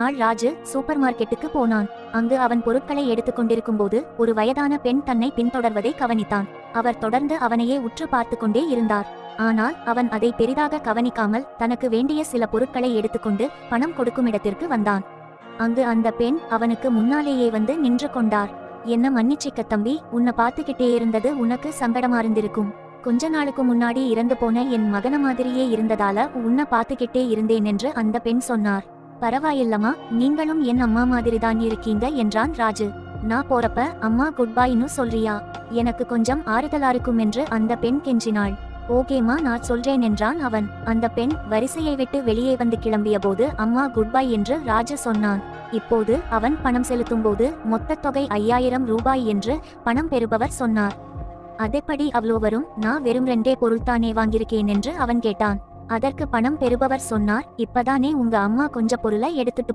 நாள் ராஜு சூப்பர் மார்க்கெட்டுக்கு போனான். அங்கு அவன் பொருட்களை எடுத்துக் கொண்டிருக்கும்போது ஒரு வயதான பெண் தன்னை பின்தொடர்வதை கவனித்தான். அவர் தொடர்ந்து அவனையே உற்று பார்த்து கொண்டே இருந்தார். ஆனால் அவன் அதை பெரிதாக கவனிக்காமல் தனக்கு வேண்டிய சில பொருட்களை எடுத்துக்கொண்டு பணம் கொடுக்கும் இடத்திற்கு வந்தான். அங்கு அந்த பெண் அவனுக்கு முன்னாலேயே வந்து நின்று கொண்டார். என்ன மன்னிச்சிக்க தம்பி உன்னை பார்த்துக்கிட்டே இருந்தது உனக்கு சங்கடமா இருந்திருக்கும். கொஞ்ச நாளுக்கு முன்னாடி இறந்து போன என் மகன மாதிரியே இருந்ததால உன்னை பார்த்துக்கிட்டே இருந்தேன் என்று அந்த பெண் சொன்னார். பரவாயில்லம்மா நீங்களும் என் அம்மா மாதிரிதான் இருக்கீங்க என்றான் ராஜு. நான் போறப்ப அம்மா குட்பாய்னு சொல்றியா? எனக்கு கொஞ்சம் ஆறுதலா இருக்கும் என்று அந்த பெண் கெஞ்சினாள். ஓகேம்மா நான் சொல்றேன் என்றான் அவன். அந்த பெண் வரிசையை விட்டு வெளியே வந்து கிளம்பிய போது அம்மா குட்பாய் என்று ராஜு சொன்னான். இப்போது அவன் பணம் செலுத்தும் போது மொத்த தொகை ஐயாயிரம் ரூபாய் என்று பணம் பெறுபவர் சொன்னார். அதேபடி அவ்வளோ வரும் நான் வெறும் ரெண்டே பொருள்தானே வாங்கியிருக்கேன் என்று அவன் கேட்டான். அதற்கு பணம் பெறுபவர் சொன்னார் இப்பதானே உங்க அம்மா கொஞ்ச பொருளை எடுத்துட்டு போ